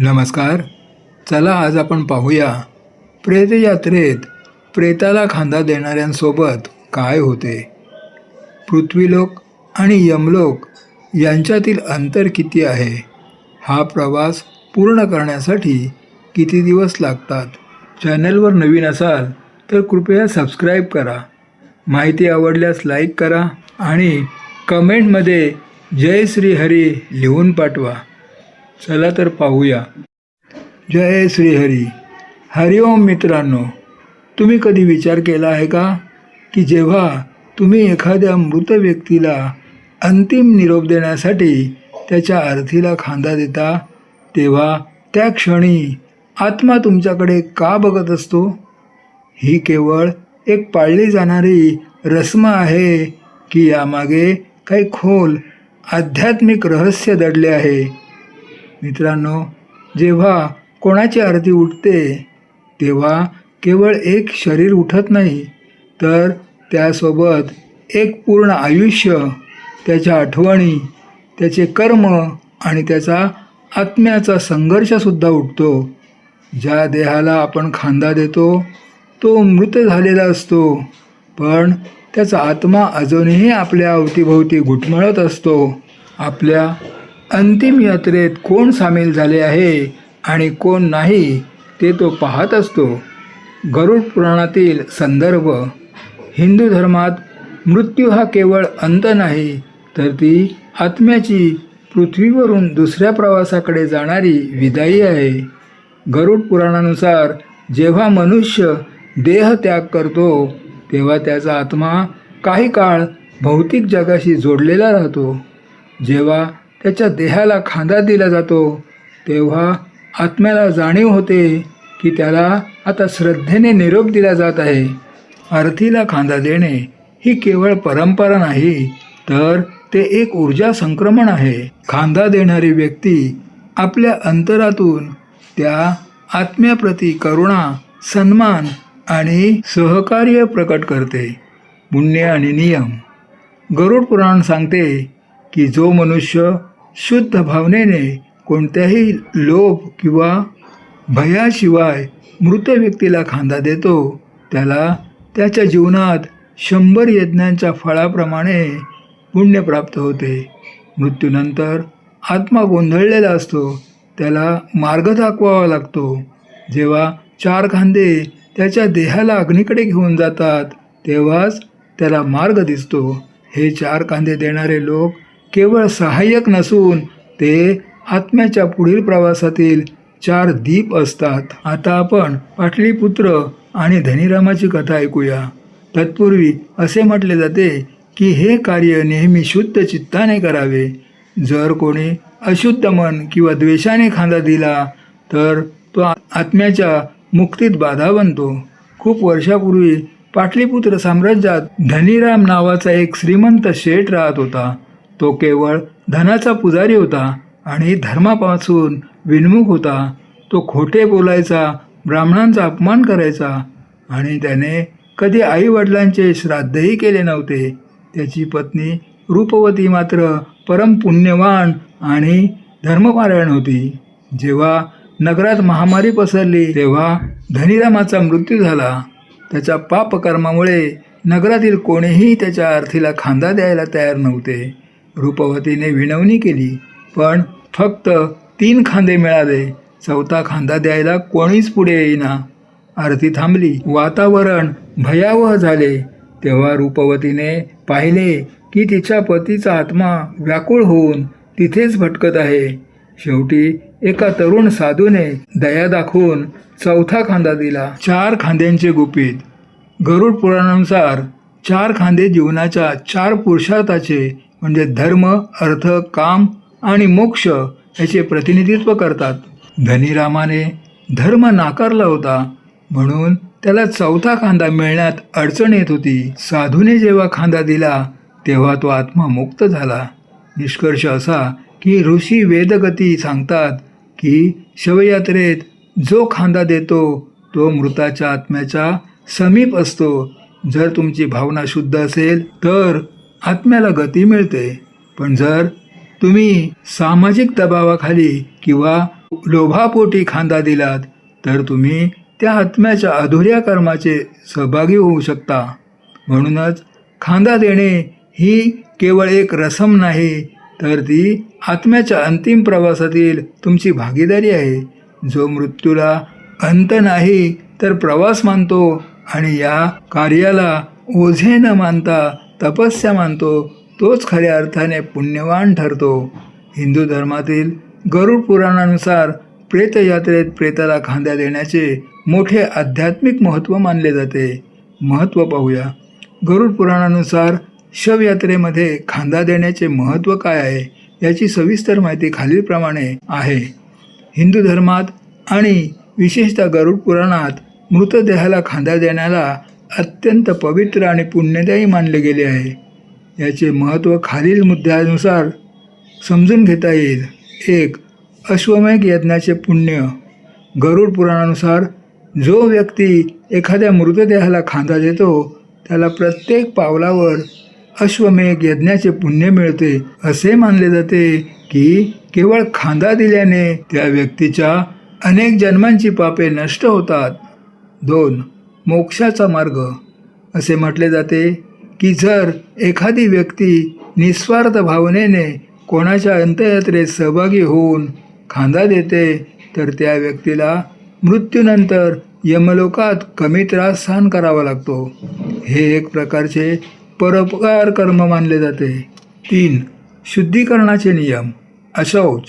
नमस्कार. चला आज आपण पाहूया प्रेतयात्रेत प्रेताला खांदा देणाऱ्यांसोबत काय होते? पृथ्वीलोक आणि यमलोक यांच्यातील अंतर किती आहे? हा प्रवास पूर्ण करण्यासाठी किती दिवस लागतात? चॅनलवर नवीन असाल तर कृपया सबस्क्राईब करा. माहिती आवडल्यास लाईक करा आणि कमेंटमध्ये जय श्री हरी लिहून पाठवा. चला तर पाहूया. जय श्रीहरी. हरिओम मित्रांनो तुम्ही कधी विचार केला आहे का? की जेव्हा तुम्ही एखाद्या मृत व्यक्तीला अंतिम निरोप देण्यासाठी त्याच्या अर्थीला खांदा देता तेव्हा त्या क्षणी आत्मा तुमच्याकडे का बघत असतो? ही केवळ एक पाळली जाणारी रस्म आहे की यामागे काही खोल आध्यात्मिक रहस्य दडले आहे. मित्रांनो जेव्हा कोणाची आरती उठते तेव्हा केवळ एक शरीर उठत नाही तर त्यासोबत एक पूर्ण आयुष्य त्याच्या आठवणी त्याचे कर्म आणि त्याचा आत्म्याचा संघर्षसुद्धा उठतो. ज्या देहाला आपण खांदा देतो तो मृत झालेला असतो. पण त्याचा आत्मा अजूनही आपल्या अवतीभोवती घुटमळत असतो. आपल्या अंतिम यात्रेत कोण सामील झाले आहे आणि कोण नाही ते तो पाहत असतो. गरुड पुराणातील संदर्भ हिंदू धर्मात मृत्यू हा केवळ अंत नाही तर ती आत्म्याची पृथ्वीवरून दुसऱ्या प्रवासाकडे जाणारी विदाई आहे. गरुड पुराणानुसार जेव्हा मनुष्य देह त्याग करतो तेव्हा त्याचा आत्मा काही काळ भौतिक जगाशी जोडलेला राहतो. जेव्हा त्याच्या देहाला खांदा दिला जातो. तेव्हा आत्म्याला जाणीव होते की त्याला आता श्रद्धेने निरोप दिला जात आहे. आरतीला खांदा देणे ही केवळ परंपरा नाही तर ते एक ऊर्जा संक्रमण आहे. खांदा देणारी व्यक्ती आपल्या अंतरातून त्या आत्म्याप्रती करुणा सन्मान आणि सहकार्य प्रकट करते. पुण्य आणि नियम. गरुड पुराण सांगते की जो मनुष्य शुद्ध भावनेने कोणत्याही लोभ किंवा भयाशिवाय मृत व्यक्तीला खांदा देतो त्याला त्याच्या जीवनात शंभर यज्ञांच्या फळाप्रमाणे पुण्य प्राप्त होते. मृत्यूनंतर आत्मा गोंधळलेला असतो त्याला मार्ग दाखवावा लागतो. जेव्हा चार खांदे त्याच्या देहाला अग्नीकडे घेऊन जातात तेव्हाच त्याला मार्ग दिसतो. हे चार कांदे देणारे लोक केवळ सहाय्यक नसून ते आत्म्याच्या पुढील प्रवासातील चार दीप असतात. आता आपण पाटलीपुत्र आणि धनीरामाची कथा ऐकूया. तत्पूर्वी असे म्हटले जाते की हे कार्य नेहमी शुद्ध चित्ताने करावे. जर कोणी अशुद्ध मन किंवा द्वेषाने खांदा दिला तर तो आत्म्याच्या मुक्तीत बाधा बनतो. खूप वर्षापूर्वी पाटलीपुत्र साम्राज्यात धनीराम नावाचा एक श्रीमंत शेठ राहत होता. तो केवळ धनाचा पुजारी होता आणि धर्मापासून विनमुख होता. तो खोटे बोलायचा ब्राह्मणांचा अपमान करायचा आणि त्याने कधी आईवडिलांचे श्राद्धही केले नव्हते. त्याची पत्नी रूपवती मात्र परम पुण्यवान आणि धर्मपारायण होती. जेव्हा नगरात महामारी पसरली तेव्हा धनीरामाचा मृत्यू झाला. त्याच्या पापकर्मामुळे नगरातील कोणीही त्याच्या अर्थीला खांदा द्यायला तयार नव्हते. रूपवतीने विनवणी केली पण फक्त तीन खांदे मिळाले. चौथा खांदा द्यायला कोणीच पुढे येईना. आरती थांबली. वातावरण भयावह झाले. तेव्हा रूपवतीने पाहिले की तिच्या पतीचा आत्मा व्याकुळ होऊन तिथेच भटकत आहे. शेवटी एका तरुण साधूने दया दाखवून चौथा खांदा दिला. चार खांद्यांचे गुपित. गरुड पुराणानुसार चार खांदे जीवनाच्या चार पुरुषार्थाचे म्हणजे धर्म अर्थ काम आणि मोक्ष याचे प्रतिनिधित्व करतात. धनीरामाने धर्म नाकारला होता म्हणून त्याला चौथा खांदा मिळण्यात अडचण येत होती. साधूने जेव्हा खांदा दिला तेव्हा तो आत्मा मुक्त झाला. निष्कर्ष असा की ऋषी वेदगती सांगतात की शवयात्रेत जो खांदा देतो तो मृताच्या आत्म्याच्या समीप असतो. जर तुमची भावना शुद्ध असेल तर आत्म्याला गती मिळते. पण जर तुम्ही सामाजिक दबावाखाली किंवा लोभापोटी खांदा दिलात तर तुम्ही त्या आत्म्याच्या अधुऱ्या कर्माचे सहभागी होऊ शकता. म्हणूनच खांदा देणे ही केवळ एक रसम नाही तर ती आत्म्याच्या अंतिम प्रवासातील तुमची भागीदारी आहे. जो मृत्यूला अंत नाही तर प्रवास मानतो आणि या कार्याला ओझे न मानता तपस्या मानतो तोच खऱ्या अर्थाने पुण्यवान ठरतो. हिंदू धर्मातील गरुड पुराणानुसार प्रेतयात्रेत प्रेताला खांद्या देण्याचे मोठे आध्यात्मिक महत्त्व मानले जाते. महत्त्व पाहूया. गरुड पुराणानुसार शवयात्रेमध्ये खांदा देण्याचे महत्त्व काय आहे याची सविस्तर माहिती खालीलप्रमाणे आहे. हिंदू धर्मात आणि विशेषतः गरुड पुराणात मृतदेहाला खांदा देण्याला अत्यंत पवित्र आणि पुण्यदायी मानले गेले आहे. याचे महत्त्व खालील मुद्द्यानुसार समजून घेता येईल. एक अश्वमेघ यज्ञाचे पुण्य. गरुड पुराणानुसार जो व्यक्ती एखाद्या मृतदेहाला खांदा देतो त्याला प्रत्येक पावलावर अश्वमेघ यज्ञाचे पुण्य मिळते. असे मानले जाते की केवळ खांदा दिल्याने त्या व्यक्तीच्या अनेक जन्मांची पापे नष्ट होतात. दोन मोक्षाचा मार्ग. असे म्हटले जाते की जर एखादी व्यक्ती निस्वार्थ भावनेने कोणाच्या अंत्ययात्रेत सहभागी होऊन खांदा देते तर त्या व्यक्तीला मृत्यूनंतर यमलोकात कमी त्रास सहन करावा लागतो. हे एक प्रकारचे परोपकार कर्म मानले जाते. तीन शुद्धीकरणाचे नियम. अशौच.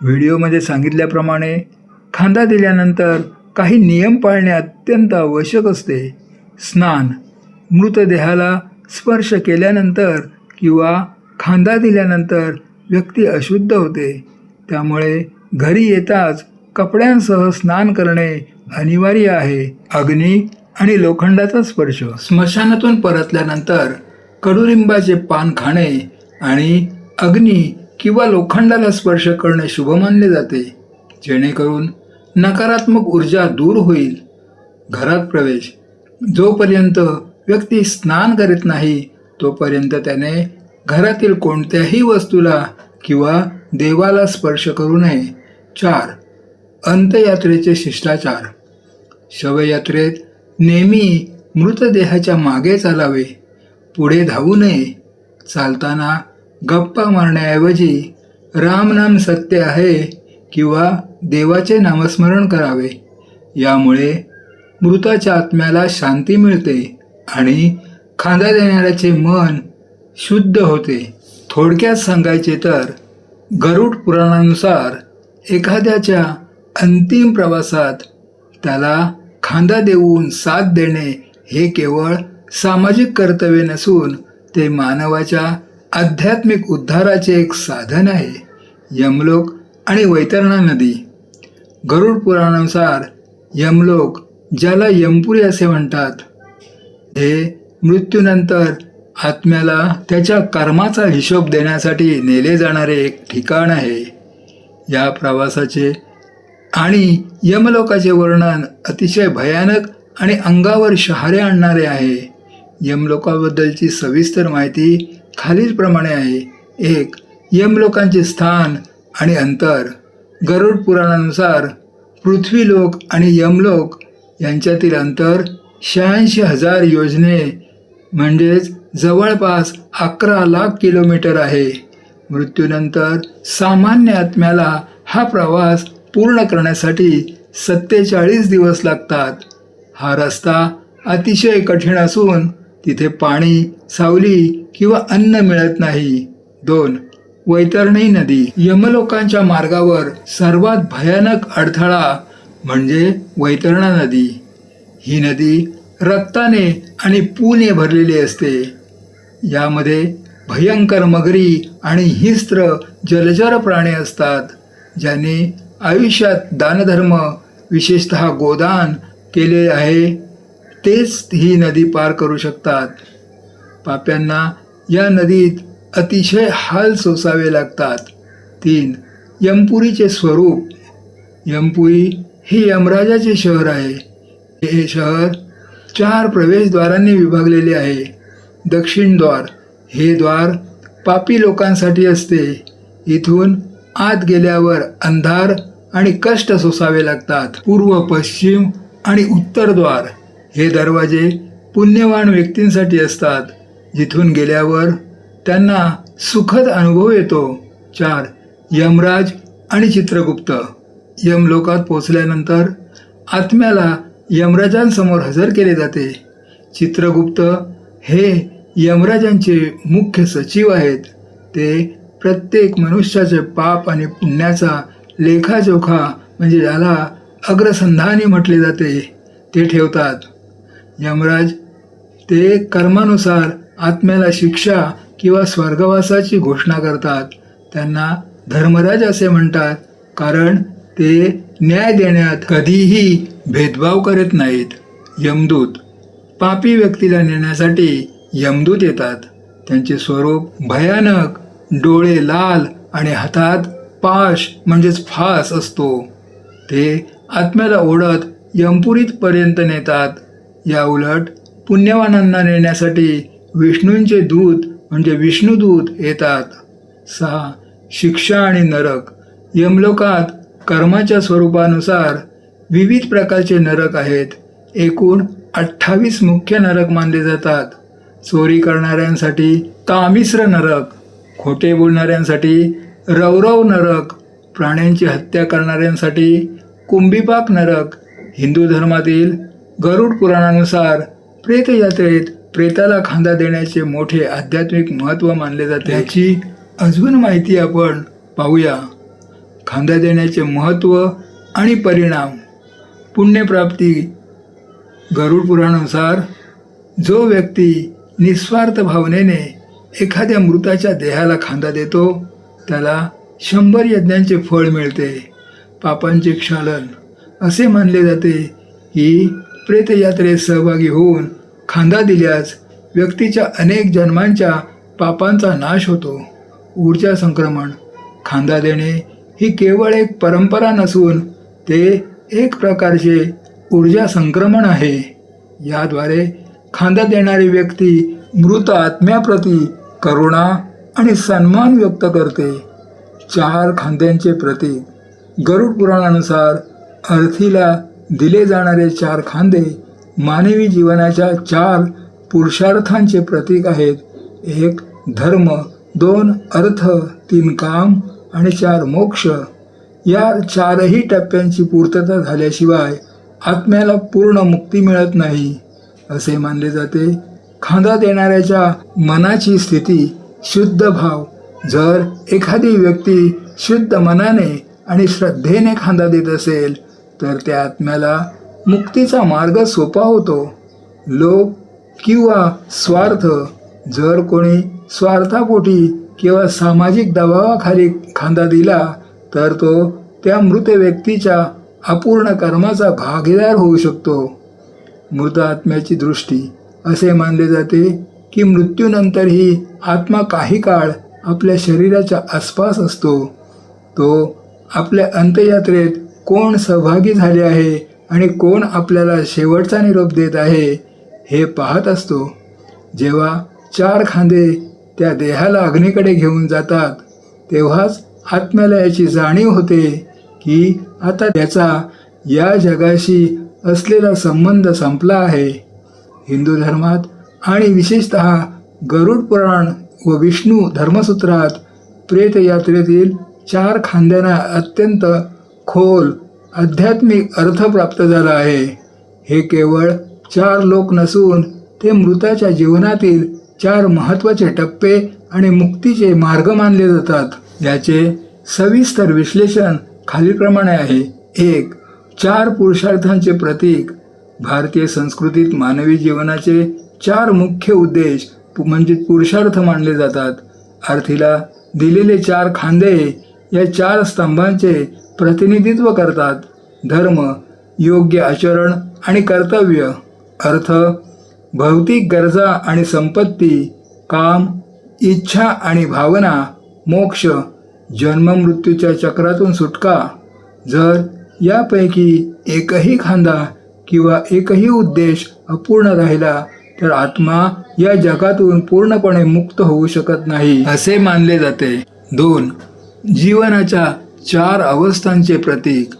व्हिडिओमध्ये सांगितल्याप्रमाणे खांदा दिल्यानंतर काही नियम पाळणे अत्यंत आवश्यक असते. स्नान मृतदेहाला स्पर्श केल्यानंतर किंवा खांदा दिल्यानंतर व्यक्ती अशुद्ध होते. त्यामुळे घरी येताच कपड्यांसह स्नान करणे अनिवार्य आहे. अग्नी आणि लोखंडाचा स्पर्श. स्मशानातून परतल्यानंतर कडुलिंबाचे पान खाणे आणि अग्नी किंवा लोखंडाला स्पर्श करणे शुभ मानले जाते. जेणेकरून नकारात्मक ऊर्जा दूर होईल. घरात प्रवेश. जोपर्यंत व्यक्ती स्नान करीत नाही तोपर्यंत त्याने घरातील कोणत्याही वस्तूला किंवा देवाला स्पर्श करू नये. चार. अंत्ययात्रेचे शिष्टाचार. शवयात्रेत नेहमी मृतदेहाच्या मागे चालावे. पुढे धावू नये. चालताना गप्पा मारण्याऐवजी रामनाम सत्य आहे किंवा देवाचे नामस्मरण करावे. यामुळे मृताच्या आत्म्याला शांती मिळते आणि खांदा देणाऱ्याचे मन शुद्ध होते. थोडक्यात सांगायचे तर गरुड पुराणानुसार एखाद्याच्या अंतिम प्रवासात त्याला खांदा देऊन साथ देणे हे केवळ सामाजिक कर्तव्य नसून ते मानवाच्या आध्यात्मिक उद्धाराचे एक साधन आहे. यमलोक आणि वैतरणा नदी. गरुड पुराणानुसार यमलोक ज्याला यमपुरी असे म्हणतात हे मृत्यूनंतर आत्म्याला त्याच्या कर्माचा हिशोब देण्यासाठी नेले जाणारे एक ठिकाण आहे. या प्रवासाचे आणि यमलोकाचे वर्णन अतिशय भयानक आणि अंगावर शहारे आणणारे आहे. यमलोकाबद्दलची सविस्तर माहिती खालीलप्रमाणे आहे. एक यमलोकांचे स्थान आणि अंतर. गरुड पुराणानुसार पृथ्वीलोक आणि यमलोक यांच्यातील अंतर शहाऐंशी हजार योजने म्हणजेच जवळपास अकरा लाख किलोमीटर आहे. मृत्यूनंतर सामान्य आत्म्याला हा प्रवास पूर्ण करण्यासाठी सत्तेचाळीस दिवस लागतात. हा रस्ता अतिशय कठीण असून तिथे पाणी सावली किंवा अन्न मिळत नाही. दोन वैतरणी नदी यमलोकांच्या मार्गावर सर्वात भयानक अडथळा म्हणजे वैतरणा नदी. ही नदी रक्ताने आणि पूने भरलेली असते. यामध्ये भयंकर मगरी आणि हिस्त्र जलचर प्राणी असतात ज्यांनी आयुष्यात दानधर्म विशेषत गोदान केले आहे. तेच ही नदी पार करू शकतात. पाप्यांना या नदीत अतिशय हाल सोसावे लागतात. तीन यमपुरीचे स्वरूप. यमपुरी हे यमराजाचे शहर आहे. हे शहर चार प्रवेशद्वारांनी विभागलेले आहे. दक्षिण द्वार हे द्वार पापी लोकांसाठी असते. इथून आत गेल्यावर अंधार आणि कष्ट सोसावे लागतात. पूर्व पश्चिम आणि उत्तर द्वार हे दरवाजे पुण्यवान व्यक्तींसाठी असतात. जिथून गेल्यावर त्यांना सुखद अनुभव येतो. चार यमराज आणि चित्रगुप्त. यमलोकात पोचल्यानंतर आत्म्याला यमराजांसमोर हजर केले जाते. चित्रगुप्त हे यमराजांचे मुख्य सचिव आहेत. ते प्रत्येक मनुष्याचे पाप आणि पुण्याचा लेखाजोखा म्हणजे ज्याला अग्रसंधानी म्हटले जाते. ते ठेवतात. यमराज ते कर्मानुसार आत्म्याला शिक्षा किंवा स्वर्गवासाची घोषणा करतात त्यांना धर्मराज असे म्हणतात कारण ते न्याय देण्यात कधीही भेदभाव करत नाहीत. यमदूत पापी व्यक्तीला नेण्यासाठी यमदूत येतात. त्यांचे स्वरूप भयानक डोळे लाल आणि हातात पाश म्हणजेच फास असतो. ते आत्म्याला ओढत यमपुरीतपर्यंत नेतात. या उलट पुण्यवानांना नेण्यासाठी विष्णूंचे दूत म्हणजे विष्णुदूत येतात. सहा शिक्षा आणि नरक. यमलोकात कर्माच्या स्वरूपानुसार विविध प्रकारचे नरक आहेत. एकूण अठ्ठावीस मुख्य नरक मानले जातात. चोरी करणाऱ्यांसाठी तामिश्र नरक खोटे बोलणाऱ्यांसाठी रौरव नरक प्राण्यांची हत्या करणाऱ्यांसाठी कुंभीपाक नरक हिंदू धर्मातील गरुड पुराणानुसार प्रेतयात्रेत प्रेताला खांदा देण्याचे मोठे आध्यात्मिक महत्त्व मानले जाते. याची अजून माहिती आपण पाहूया. खांदा देण्याचे महत्त्व आणि परिणाम. पुण्यप्राप्ती गरुड पुराणानुसार जो व्यक्ती निस्वार्थ भावनेने एखाद्या मृताच्या देहाला खांदा देतो त्याला शंभर यज्ञांचे फळ मिळते. पापांचे क्षालन. असे मानले जाते की प्रेतयात्रेत सहभागी होऊन खांदा दिल्यास व्यक्तीच्या अनेक जन्मांच्या पापांचा नाश होतो. ऊर्जा संक्रमण खांदा देणे ही केवळ एक परंपरा नसून ते एक प्रकारचे ऊर्जा संक्रमण आहे. याद्वारे खांदा देणारी व्यक्ती मृत आत्म्याप्रती करुणा आणि सन्मान व्यक्त करते. चार खांद्यांचे प्रतीक गरुड पुराणानुसार अर्थीला दिले जाणारे चार खांदे मानवी जीवनाच्या चार पुरुषार्थांचे प्रतीक आहेत. एक धर्म दोन अर्थ तीन काम आणि चार मोक्ष. या चारही टप्प्यांची पूर्तता झाल्याशिवाय आत्म्याला पूर्ण मुक्ती मिळत नाही. असे मानले जाते. खांदा देणाऱ्याच्या मनाची स्थिती शुद्ध भाव. जर एखादी व्यक्ती शुद्ध मनाने आणि श्रद्धेने खांदा देत असेल तर त्या आत्म्याला मुक्तीचा मार्ग सोपा होतो. लोक किंवा स्वार्थ जर कोणी स्वार्थापोटी किंवा सामाजिक दबावाखाली खांदा दिला तर तो त्या मृत व्यक्तीच्या अपूर्ण कर्माचा भागीदार होऊ शकतो. मृत आत्म्याची दृष्टी असे मानले जाते की मृत्यूनंतरही आत्मा काही काळ आपल्या शरीराच्या आसपास असतो. तो आपल्या अंत्ययात्रेत कोण सहभागी झाले आहे आणि कोण आपल्याला शेवटचा निरोप देत आहे हे पाहत असतो. जेव्हा चार खांदे त्या देहाला अग्नीकडे घेऊन जातात तेव्हाच आत्म्याला याची जाणीव होते की आता त्याचा या जगाशी असलेला संबंध संपला आहे. हिंदू धर्मात आणि विशेषत गरुड पुराण व विष्णू धर्मसूत्रात प्रेतयात्रेतील चार खांद्यांना अत्यंत खोल आध्यात्मिक अर्थ प्राप्त झाला आहे. हे केवळ चार लोक नसून ते मृताच्या जीवनातील चार महत्त्वाचे टप्पे आणि मुक्तीचे मार्ग मानले जातात. याचे सविस्तर विश्लेषण खालीलप्रमाणे आहे. एक चार पुरुषार्थांचे प्रतीक. भारतीय संस्कृतीत मानवी जीवनाचे चार मुख्य उद्देश पु- म्हणजे पुरुषार्थ मानले जातात. आर्थीला दिलेले चार खांदे या चार स्तंभांचे प्रतिनिधित्व करतात. धर्म योग्य आचरण आणि कर्तव्य अर्थ भौतिक गरजा आणि संपत्ती काम इच्छा आणि भावना मोक्ष जन्ममृत्यूच्या चक्रातून सुटका. जर यापैकी एकही खांदा किंवा एकही उद्देश अपूर्ण राहिला तर आत्मा या जगातून पूर्णपणे मुक्त होऊ शकत नाही. असे मानले जाते. दोन जीवनाच्या चार अवस्थांचे प्रतीक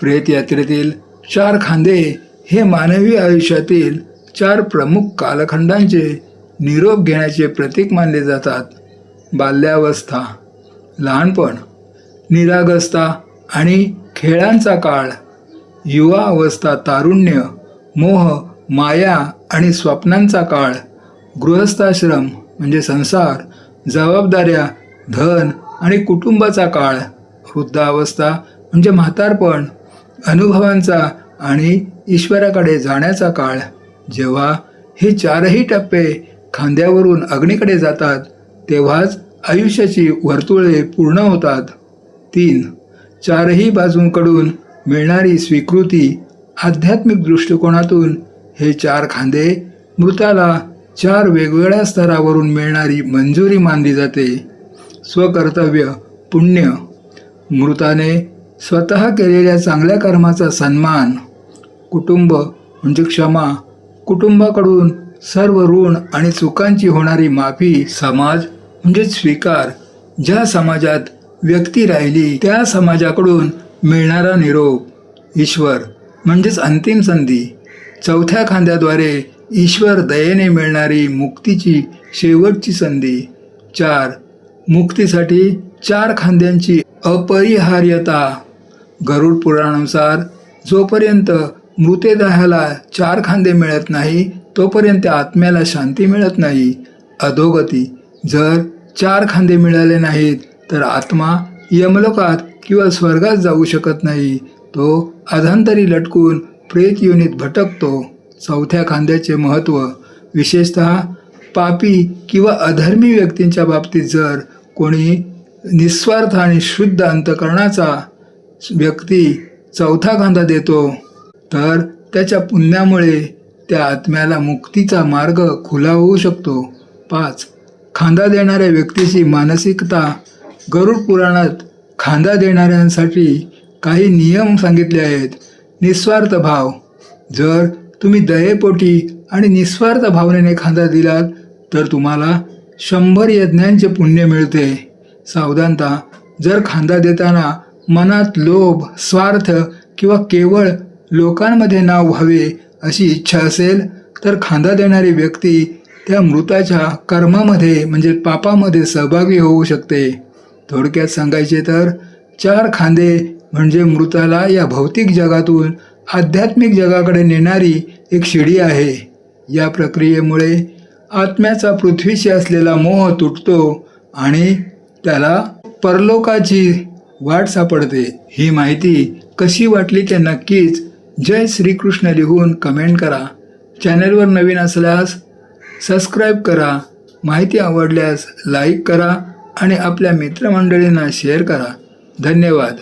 प्रेतयात्रेतील चार खांदे हे मानवी आयुष्यातील चार प्रमुख कालखंडांचे निरोप घेण्याचे प्रतीक मानले जातात. बाल्यावस्था लहानपण निरागस्ता आणि खेळांचा काळ युवा अवस्था तारुण्य मोह माया आणि स्वप्नांचा काळ गृहस्थाश्रम म्हणजे संसार जबाबदाऱ्या धन आणि कुटुंबाचा काळ वृद्धावस्था म्हणजे म्हातारपण अनुभवांचा आणि ईश्वराकडे जाण्याचा काळ. जेव्हा हे चारही टप्पे खांद्यावरून अग्नीकडे जातात तेव्हाच आयुष्याची वर्तुळे पूर्ण होतात. तीन चारही बाजूंकडून मिळणारी स्वीकृती आध्यात्मिक दृष्टिकोनातून हे चार खांदे मृताला चार वेगवेगळ्या स्तरावरून मिळणारी मंजुरी मानली जाते. स्वकर्तव्य पुण्य मृताने स्वतः केलेल्या चांगल्या कर्माचा सन्मान कुटुंब म्हणजे क्षमा कुटुंबाकडून सर्व ऋण आणि चुकांची होणारी माफी समाज म्हणजे स्वीकार ज्या समाजात व्यक्ती राहिली त्या समाजाकडून मिळणारा निरोप ईश्वर म्हणजेच अंतिम संधी. चौथ्या खांद्याद्वारे ईश्वर दयेने मिळणारी मुक्तीची शेवटची संधी. चार मुक्तीसाठी चार खांद्यांची अपरिहार्यता गरुड पुराणानुसार जोपर्यंत मृतदेहाला चार खांदे मिळत नाही तोपर्यंत आत्म्याला शांती मिळत नाही. अधोगती जर चार खांदे मिळाले नाहीत तर आत्मा यमलोकात किंवा स्वर्गात जाऊ शकत नाही. तो अधांतरी लटकून प्रेत योनीत भटकतो. चौथ्या खांद्याचे महत्त्व विशेषत पापी किंवा अधर्मी व्यक्तींच्या बाबतीत जर कोणी निस्वार्थ आणि शुद्ध अंतकरणाचा व्यक्ती चौथा खांदा देतो. तर त्याच्या पुण्यामुळे त्या आत्म्याला मुक्तीचा मार्ग खुला होऊ शकतो. पाच. खांदा देणाऱ्या व्यक्तीची मानसिकता. गरुड पुराणात खांदा देणाऱ्यांसाठी काही नियम सांगितले आहेत. निस्वार्थ भाव. जर तुम्ही दयेपोटी आणि निस्वार्थ भावनेने खांदा दिलात तर तुम्हाला शंभर यज्ञांचे पुण्य मिळते. सावधानता. जर खांदा देताना मनात लोभ स्वार्थ किंवा केवळ लोकांमध्ये नाव व्हावे अशी इच्छा असेल तर खांदा देणारी व्यक्ती त्या मृताच्या कर्मामध्ये म्हणजे पापामध्ये सहभागी होऊ शकते. थोडक्यात सांगायचे तर चार खांदे म्हणजे मृताला या भौतिक जगातून आध्यात्मिक जगाकडे नेणारी एक शिडी आहे. या प्रक्रियेमुळे आत्म्याचा पृथ्वीशी असलेला मोह तुटतो आणि त्याला परलोकाची वाट सापडते. ही माहिती कशी वाटली ते नक्कीच जय श्रीकृष्ण लिहून कमेंट करा. चॅनलवर नवीन असल्यास सबस्क्राईब करा. माहिती आवडल्यास लाईक करा आणि आपल्या मित्रमंडळींना शेअर करा. धन्यवाद.